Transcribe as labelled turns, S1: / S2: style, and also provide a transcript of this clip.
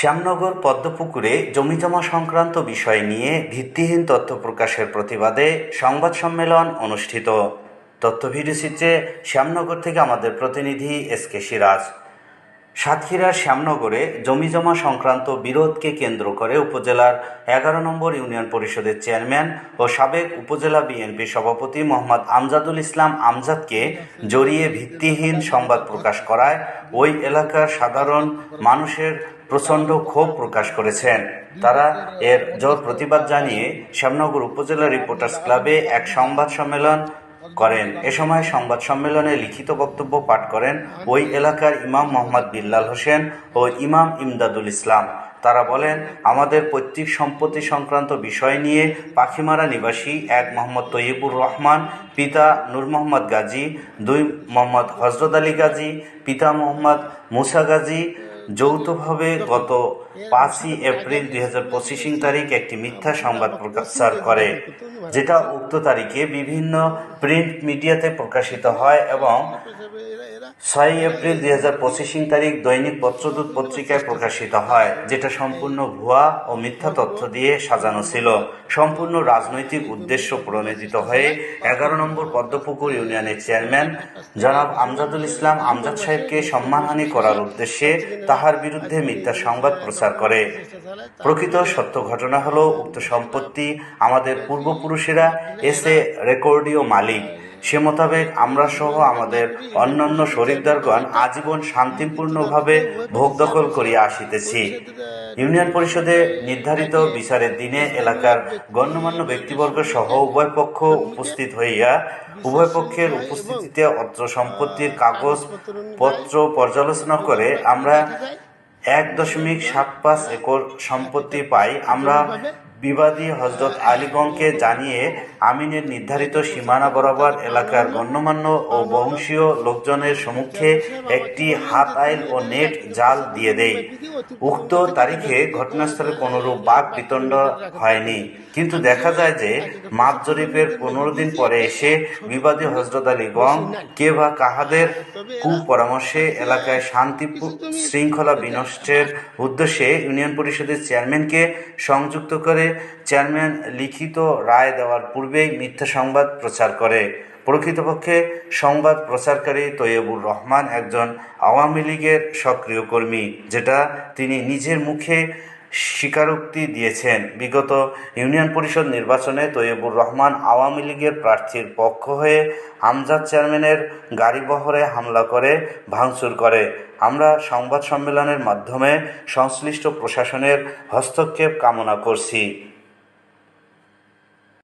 S1: শ্যামনগর পদ্মপুকুরে জমিজমা সংক্রান্ত বিষয় নিয়ে ভিত্তিহীন তথ্য প্রকাশের প্রতিবাদে সংবাদ সম্মেলন অনুষ্ঠিত। তথ্য ভিডিওচিত্রে শ্যামনগর থেকে আমাদের প্রতিনিধি এস কে সিরাজ। সাতক্ষীরার শ্যামনগরে জমিজমা সংক্রান্ত বিরোধকে কেন্দ্র করে উপজেলার এগারো নম্বর ইউনিয়ন পরিষদের চেয়ারম্যান ও সাবেক উপজেলা বিএনপি সভাপতি মোহাম্মদ আমজাদুল ইসলাম আমজাদকে জড়িয়ে ভিত্তিহীন সংবাদ প্রকাশ করায় ওই এলাকার সাধারণ মানুষের প্রচণ্ড ক্ষোভ প্রকাশ করেছেন। তারা এর জোর প্রতিবাদ জানিয়ে শ্যামনগর উপজেলা রিপোর্টার্স ক্লাবে এক সংবাদ সম্মেলন করেন। এ সময় সংবাদ সম্মেলনে লিখিত বক্তব্য পাঠ করেন ওই এলাকার ইমাম মোহাম্মদ বিল্লাল হোসেন ও ইমাম ইমদাদুল ইসলাম। তারা বলেন, আমাদের পৈতৃক সম্পত্তি সংক্রান্ত বিষয় নিয়ে পাখিমারা নিবাসী এক মোহাম্মদ তৈয়বুর রহমান, পিতা নূর মোহাম্মদ গাজী, দুই মোহাম্মদ হজরত আলী গাজী, পিতা মোহাম্মদ মুসা গাজী। যৌথভাবে গত পাঁচই এপ্রিল দুই হাজার তারিখ একটি মিথ্যা সংবাদ প্রকাশ করে। যেটা উক্ত তারিখে বিভিন্ন প্রিন্ট মিডিয়াতে প্রকাশিত হয় এবং ছয় এপ্রিল দুই হাজার পঁচিশিং তারিখ দৈনিক পত্রদূত পত্রিকায় প্রকাশিত হয় যেটা সম্পূর্ণ ভুয়া ও মিথ্যা তথ্য দিয়ে সাজানো ছিল। সম্পূর্ণ রাজনৈতিক উদ্দেশ্য প্রণোদিত হয়ে এগারো নম্বর পদ্মপুকুর ইউনিয়নের চেয়ারম্যান জনাব আমজাদুল ইসলাম আমজাদ সাহেবকে সম্মানহানি করার উদ্দেশ্যে তাহার বিরুদ্ধে মিথ্যা সংবাদ প্রচার করে। প্রকৃত সত্য ঘটনা হলো উক্ত সম্পত্তি আমাদের পূর্বপুরুষেরা এসে রেকর্ডীয় মালিক। সে মোতাবেক আমরা সহ আমাদের অন্যান্য শরীরদারগণ আজীবন শান্তিপূর্ণভাবে ভোগ দখল করিয়া আসিতেছি। ইউনিয়ন পরিষদে নির্ধারিত বিচারের দিনে এলাকার গণ্যমান্য ব্যক্তিবর্গ সহ উভয় পক্ষ উপস্থিত হইয়া উভয় পক্ষের উপস্থিতিতে অত্র সম্পত্তির কাগজ পত্র পর্যালোচনা করে আমরা এক দশমিক সাত পাঁচ একর সম্পত্তি পাই। আমরা বিবাদী হজরত আলীগঞ্জকে জানিয়ে আমিনের নির্ধারিত সীমানা বরাবর এলাকার গণ্যমান্য ও বংশীয় লোকজনের সম্মুখে একটি হাত আইল ও নেট জাল দিয়ে দেয়। উক্ত তারিখে ঘটনাস্থলে কোনোরূপ বাঘ বিতণ্ড হয়নি। কিন্তু দেখা যায় যে মাপ জরিপের পনেরো দিন পরে এসে বিবাদী হজরত আলীগঞ্জ কে বা কাহাদের কুপরামর্শে এলাকায় শান্তি শৃঙ্খলা বিনষ্টের উদ্দেশ্যে ইউনিয়ন পরিষদের চেয়ারম্যানকে সংযুক্ত করে চেয়ারম্যান লিখিত রায় দেওয়ার পূর্বেই মিথ্যা সংবাদ প্রচার করে। প্রকৃতপক্ষে সংবাদ প্রচারকারী তৈয়বুর রহমান একজন আওয়ামী লীগের সক্রিয় কর্মী, যেটা তিনি নিজের মুখে স্বীকারোক্তি দিয়েছেন। বিগত ইউনিয়ন পরিষদ নির্বাচনে তৈয়বুর রহমান আওয়ামী লীগের প্রার্থীর পক্ষ হয়ে আমজাদ চেয়ারম্যানের গাড়িবহরে হামলা করে, ভাঙচুর করে। আমরা সংবাদ সম্মেলনের মাধ্যমে সংশ্লিষ্ট প্রশাসনের হস্তক্ষেপ কামনা করছি।